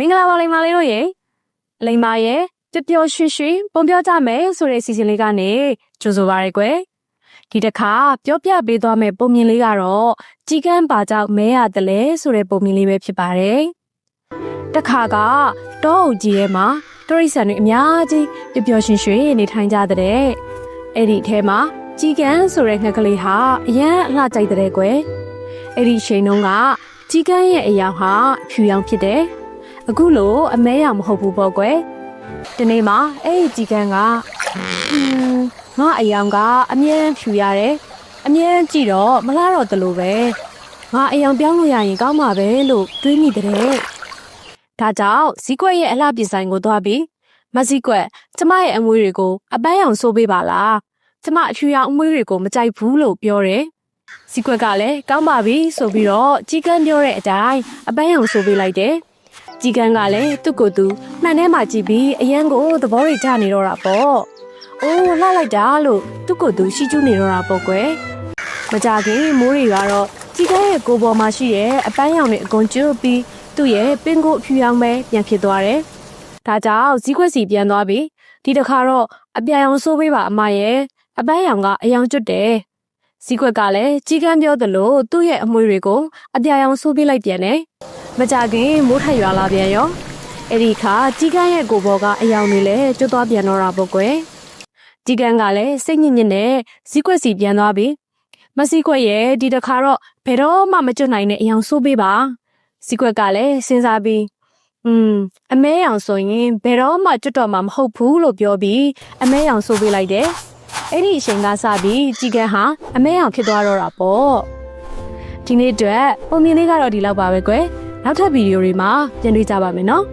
မင်္ဂလာပါလိမ္မာလေးတို့ရေလိမ္မာရဲ့ပျော်ပျော်ရွှင်ရွှင်ပုံပြောကြမယ်ဆိုတဲ့စီစဉ်လေးကနေကြိုဆိုပါရယ်ကွယ်ဒီတစ်ခါပြောပြပေးသွားမယ့်ပုံမြင်လေးကတော့ကြီးကန်းပါကြောင့်မဲရတယ်လေဆိုတဲ့ပုံမြင်လေးပဲဖြစ်ပါတယ်တစ်ခါကတောအုပ်ကြီးထဲမှာတရိษံတွေအများကြီးပျော်ပျော်ရွှင်ရွှင်နေထိုင်ကြတဲ့အဲ့ဒီထဲမှာကြီးကန်းဆိုတဲ့ငှက်ကလေးဟာအရန်အလှကြိုက်တဲ့ကွယ်အဲ့ဒီချိန်တုန်းကကြီးကန်းရဲ့အယောင်ဟာဖြူရောင်ဖြစ်တယ် အခုလိုအမဲရမဟုတ်ဘူးပေါ့ကွယ်ဒီနေ့မှာအဲ့ဒီကြီးကန်းကอืมငါအယောင်ကအမြဲတမ်းဖြူရတယ်အမြဲတမ်းကြည့်တော့မလားတော့တလို့ပဲငါအယောင်ပြောင်းလို့ရရင်ကောင်းမှာပဲလို့တွေးမိတဲ့ဒါကြောင့်ဇီးကွက်ရဲ့အလှပဆိုင်ကိုသွားပြီးမဇီးကွက်ကျမရဲ့အမွေးတွေကိုအပန်းရောင်ဆိုးပေးပါလားကျမအဖြူရောင်အမွေးတွေကိုမကြိုက်ဘူးလို့ပြောတယ်ဇီးကွက်ကလည်းကောင်းပါပြီဆိုပြီးတော့ကြီးကန်းပြောတဲ့အတိုင်းအပန်းရောင်ဆိုးပေးလိုက်တယ် ကြီးကန်းကလည်းသူ့ကိုယ်သူမှန်ထဲမှာကြည့်ပြီးအရန်ကိုသဘောရိတ်ကြနေတော့တာပေါ့။အိုးလှလိုက်တာလို့သူ့ကိုယ်သူရှိကျူးနေတော့တာပေါ့ကွယ်။မကြခင်မိုးတွေကတော့ကြီးကန်းရဲ့ကိုယ်ပေါ်မှာရှိတဲ့အပန်းရောင်တွေအကုန်ကျွတ်ပြီးသူ့ရဲ့ပင်ကိုအဖြူရောင်ပဲပြန်ဖြစ်သွားတယ်။ဒါကြောင့်ဇီးခွက်စီပြန်သွားပြီးဒီတစ်ခါတော့အပြာရောင်ဆိုးပေးပါအမရဲ့အပန်းရောင်ကအယောင်ကျွတ်တယ်။ဇီးခွက်ကလည်းကြီးကန်းပြောသလိုသူ့ရဲ့အမွေတွေကိုအပြာရောင်ဆိုးပေးလိုက်ပြန်တယ်။ မကြခင်မိုးထက်ရွာလာပြန်ရောအဲ့ဒီခါကြီးကန်းရဲ့ကိုဘောကအယောင်တွေလည်းကျွတ်သွားပြန်တော့တာပေါ့ကွယ်ကြီးကန်းကလည်းစိတ်ညစ်ညစ်နဲ့ဇီးကွက်စီပြန်သွားပြီမစီကွက်ရဲ့ဒီတစ်ခါတော့ဘယ်တော့မှမကျွတ်နိုင်တဲ့အယောင်ဆိုးပေးပါဇီးကွက်ကလည်းစဉ်းစားပြီးอืมအမဲရောင်ဆိုရင်ဘယ်တော့မှကျွတ်တော့မှာမဟုတ်ဘူးလို့ပြောပြီးအမဲရောင်ဆိုးပေးလိုက်တယ်အဲ့ဒီအချိန်ကစပြီးကြီးကန်းဟာအမဲရောင်ဖြစ်သွားတော့တာပေါ့ဒီနေ့အတွက်ပုံမြင်လေးကတော့ဒီလောက်ပါပဲကွယ် နောက်ထပ်ဗီဒီယိုတွေမှာပြန်တွေ့ကြပါမယ်နော်